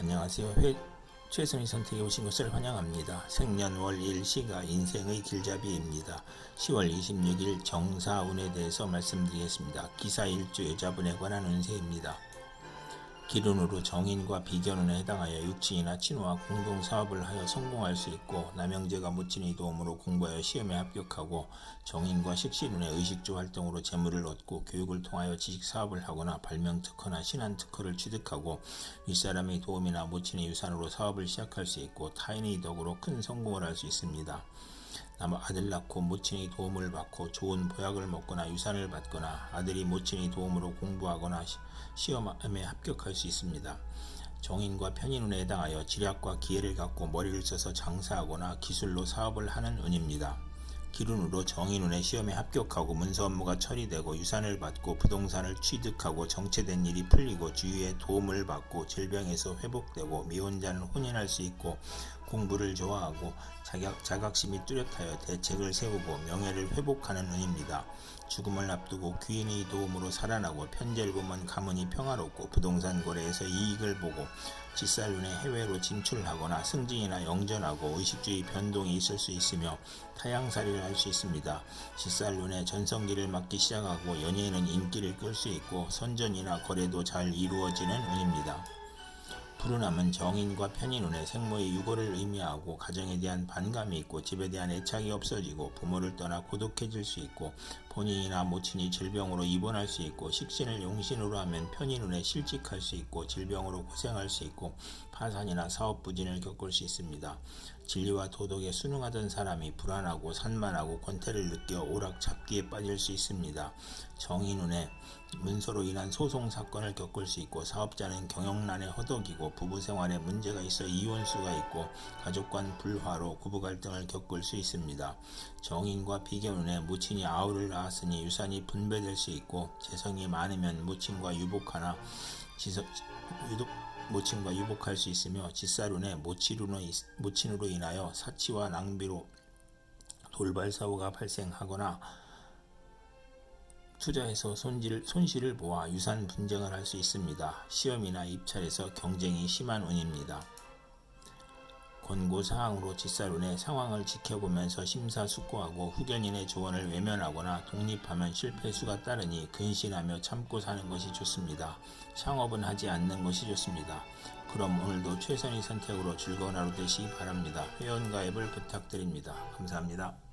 안녕하세요. 회, 최선의 선택에 오신 것을 환영합니다. 생년월 일시가 인생의 길잡이입니다. 10월 26일 정사운에 대해서 말씀드리겠습니다. 기사일주 여자분에 관한 운세입니다. 기run으로 정인과 비견운에 해당하여 육친이나 친구와 공동 사업을 하여 성공할 수 있고 남형제가 모친의 도움으로 공부하여 시험에 합격하고 정인과 식신운의 의식주 활동으로 재물을 얻고 교육을 통하여 지식 사업을 하거나 발명 특허나 신한 특허를 취득하고 윗사람의 도움이나 모친의 유산으로 사업을 시작할 수 있고 타인의 덕으로 큰 성공을 할 수 있습니다. 남 아들 낳고 모친의 도움을 받고 좋은 보약을 먹거나 유산을 받거나 아들이 모친의 도움으로 공부하거나 시- 시험에 합격할 수 있습니다. 정인과 편인운에 해당하여 지략과 기회를 갖고 머리를 써서 장사하거나 기술로 사업을 하는 운입니다. 기run으로 정인운의 시험에 합격하고 문서 업무가 처리되고 유산을 받고 부동산을 취득하고 정체된 일이 풀리고 주위의 도움을 받고 질병에서 회복되고 미혼자는 혼인할 수 있고 공부를 좋아하고 자격, 자각심이 뚜렷하여 대책을 세우고 명예를 회복하는 운입니다. 죽음을 앞두고 귀인의 도움으로 살아나고 편절구먼 가문이 평화롭고 부동산 거래에서 이익을 보고 직살운에 해외로 진출하거나 승진이나 영전하고 의식주의 변동이 있을 수 있으며 타양살이를 할 수 있습니다. 직살운에 전성기를 맞기 시작하고 연예인은 인기를 끌 수 있고 선전이나 거래도 잘 이루어지는 운입니다. 푸른함은 정인과 편인운의 생모의 유고를 의미하고 가정에 대한 반감이 있고 집에 대한 애착이 없어지고 부모를 떠나 고독해질 수 있고 본인이나 모친이 질병으로 입원할 수 있고 식신을 용신으로 하면 편인운에 실직할 수 있고 질병으로 고생할 수 있고 파산이나 사업 부진을 겪을 수 있습니다. 진리와 도덕에 순응하던 사람이 불안하고 산만하고 권태를 느껴 오락잡기에 빠질 수 있습니다. 정인운에 문서로 인한 소송 사건을 겪을 수 있고 사업자는 경영난에 허덕이고 부부 생활에 문제가 있어 이혼수가 있고 가족 간 불화로 부부 갈등을 겪을 수 있습니다. 정인과 비견운에 모친이 아우를 낳았으니 유산이 분배될 수 있고 재성이 많으면 모친과 유복하나 지석, 유독 모친과 유복할 수 있으며 모친으로, 모친으로 인하여 사치와 낭비로 돌발 사고가 발생하거나 투자해서 손질, 손실을 보아 유산 분쟁을 할 수 있습니다. 시험이나 입찰에서 경쟁이 심한 운입니다. 권고 사항으로 직살운의 상황을 지켜보면서 심사숙고하고 후견인의 조언을 외면하거나 독립하면 실패수가 따르니 근신하며 참고 사는 것이 좋습니다. 상업은 하지 않는 것이 좋습니다. 그럼 오늘도 최선의 선택으로 즐거운 하루 되시기 바랍니다. 회원가입을 부탁드립니다. 감사합니다.